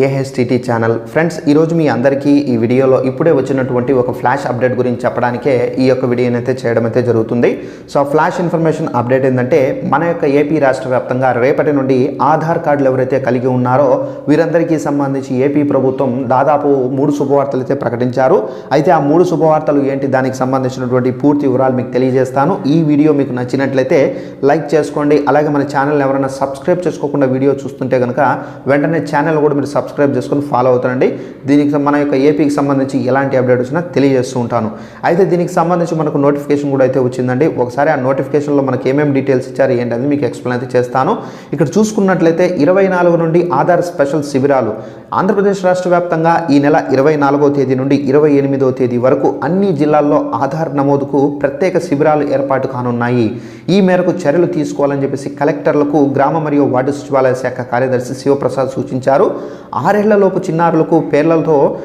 AHTT channel friends ఈరోజు మీ అందరికీ ఈ వీడియోలో ఇప్పుడే వచ్చినటువంటి ఒక ఫ్లాష్ అప్డేట్ గురించి చెప్పడానికే ఈ యొక్క వీడియోని అయితే చేయడం అయితే జరుగుతుంది. సో ఫ్లాష్ ఇన్ఫర్మేషన్ అప్డేట్ ఏంటంటే మన యొక్క ఏపీ రాష్ట్ర వ్యాప్తంగా రేపటి నుండి ఆధార్ కార్డులు ఎవరైతే కలిగి ఉన్నారో వీరందరికీ సంబంధించి ఏపీ ప్రభుత్వం దాదాపు మూడు శుభవార్తలు అయితే ప్రకటించారు. అయితే ఆ మూడు శుభవార్తలు ఏంటి దానికి సంబంధించినటువంటి పూర్తి వివరాలు మీకు తెలియజేస్తాను. ఈ వీడియో మీకు నచ్చినట్లయితే లైక్ చేసుకోండి. అలాగే మన ఛానల్ ఎవరైనా సబ్స్క్రైబ్ చేసుకోకుండా వీడియో చూస్తుంటే కనుక వెంటనే ఛానల్ కూడా మీరు సబ్స్క్రైబ్ చేసుకొని ఫాలో అవుతానండి. దీనికి మన యొక్క ఏపీకి సంబంధించి ఎలాంటి అప్డేట్ వచ్చినా తెలియజేస్తూ ఉంటాను. అయితే దీనికి సంబంధించి మనకు నోటిఫికేషన్ కూడా అయితే వచ్చిందండి. ఒకసారి ఆ నోటిఫికేషన్లో మనకి ఏమేమి డీటెయిల్స్ ఇచ్చారు ఏంటనేది మీకు ఎక్స్ప్లెయిన్ అయితే చేస్తాను. ఇక్కడ చూసుకున్నట్లయితే ఇరవై నాలుగు నుండి ఆధార్ స్పెషల్ శిబిరాలు. ఆంధ్రప్రదేశ్ రాష్ట్ర వ్యాప్తంగా ఈ నెల ఇరవై నాలుగో తేదీ నుండి ఇరవై ఎనిమిదో తేదీ వరకు అన్ని జిల్లాల్లో ఆధార్ నమోదుకు ప్రత్యేక శిబిరాలు ఏర్పాటు కానున్నాయి. ఈ మేరకు చర్యలు తీసుకోవాలని చెప్పేసి కలెక్టర్లకు గ్రామ మరియు వార్డు సచివాలయ శాఖ కార్యదర్శి శివప్రసాద్ సూచించారు. ఆరేళ్ళలోపు చిన్నారులకు పేర్లతో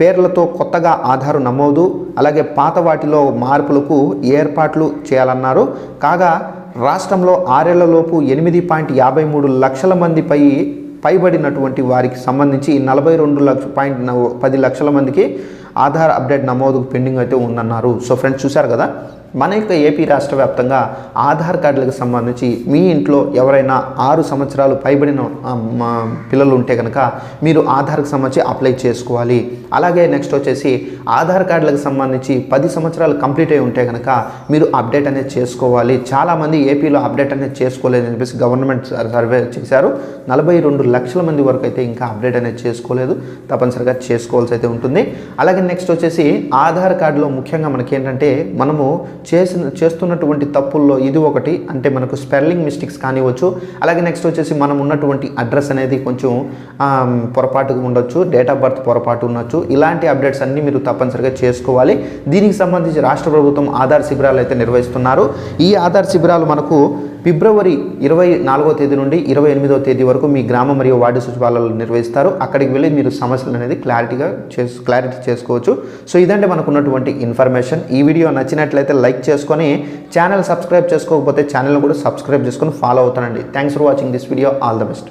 పేర్లతో కొత్తగా ఆధారు నమోదు అలాగే పాత వాటిలో మార్పులకు ఏర్పాట్లు చేయాలన్నారు. కాగా రాష్ట్రంలో ఆరేళ్ళలోపు ఎనిమిది పాయింట్ యాభై మూడు లక్షల మందిపై పైబడినటువంటి వారికి సంబంధించి నలభై రెండు లక్ష పాయింట్ పది లక్షల మందికి ఆధార్ అప్డేట్ నమోదు పెండింగ్ అయితే ఉందన్నారు. సో ఫ్రెండ్స్ చూశారు కదా? మన యొక్క ఏపీ రాష్ట్ర వ్యాప్తంగా ఆధార్ కార్డులకు సంబంధించి మీ ఇంట్లో ఎవరైనా ఆరు సంవత్సరాలు పైబడిన మా పిల్లలు ఉంటే కనుక మీరు ఆధార్కి సంబంధించి అప్లై చేసుకోవాలి. అలాగే నెక్స్ట్ వచ్చేసి ఆధార్ కార్డులకు సంబంధించి పది సంవత్సరాలు కంప్లీట్ అయి ఉంటే కనుక మీరు అప్డేట్ అనేది చేసుకోవాలి. చాలామంది ఏపీలో అప్డేట్ అనేది చేసుకోలేదని చెప్పేసి గవర్నమెంట్ సర్వే చేశారు. నలభై రెండు లక్షల మంది వరకు అయితే ఇంకా అప్డేట్ అనేది చేసుకోలేదు. తప్పనిసరిగా చేసుకోవాల్సి అయితే ఉంటుంది. అలాగే నెక్స్ట్ వచ్చేసి ఆధార్ కార్డులో ముఖ్యంగా మనకి ఏంటంటే మనము చేసిన చేస్తున్నటువంటి తప్పుల్లో ఇది ఒకటి. అంటే మనకు స్పెల్లింగ్ మిస్టేక్స్ కానివ్వచ్చు. అలాగే నెక్స్ట్ వచ్చేసి మనం ఉన్నటువంటి అడ్రస్ అనేది కొంచెం పొరపాటుగా ఉండొచ్చు. డేట్ ఆఫ్ బర్త్ పొరపాటు ఉండొచ్చు. ఇలాంటి అప్డేట్స్ అన్నీ మీరు తప్పనిసరిగా చేసుకోవాలి. దీనికి సంబంధించి రాష్ట్ర ప్రభుత్వం ఆధార్ శిబిరాలు అయితే నిర్వహిస్తున్నారు. ఈ ఆధార్ శిబిరాలు మనకు ఫిబ్రవరి ఇరవై నాలుగో తేదీ నుండి ఇరవై ఎనిమిదో తేదీ వరకు మీ గ్రామ మరియు వార్డు సచివాలయాలు నిర్వహిస్తారు. అక్కడికి వెళ్ళి మీరు సమస్యలు అనేది క్లారిటీగా చేసు క్లారిటీ చేసుకోవచ్చు. సో ఇదంటే మనకు ఉన్నటువంటి ఇన్ఫర్మేషన్. ఈ వీడియో నచ్చినట్లయితే లైక్ చేసుకొని ఛానల్ సబ్స్క్రైబ్ చేసుకోకపోతే ఛానల్ కూడా సబ్స్క్రైబ్ చేసుకొని ఫాలో అవుతానండి. Thanks for watching this video. All the best.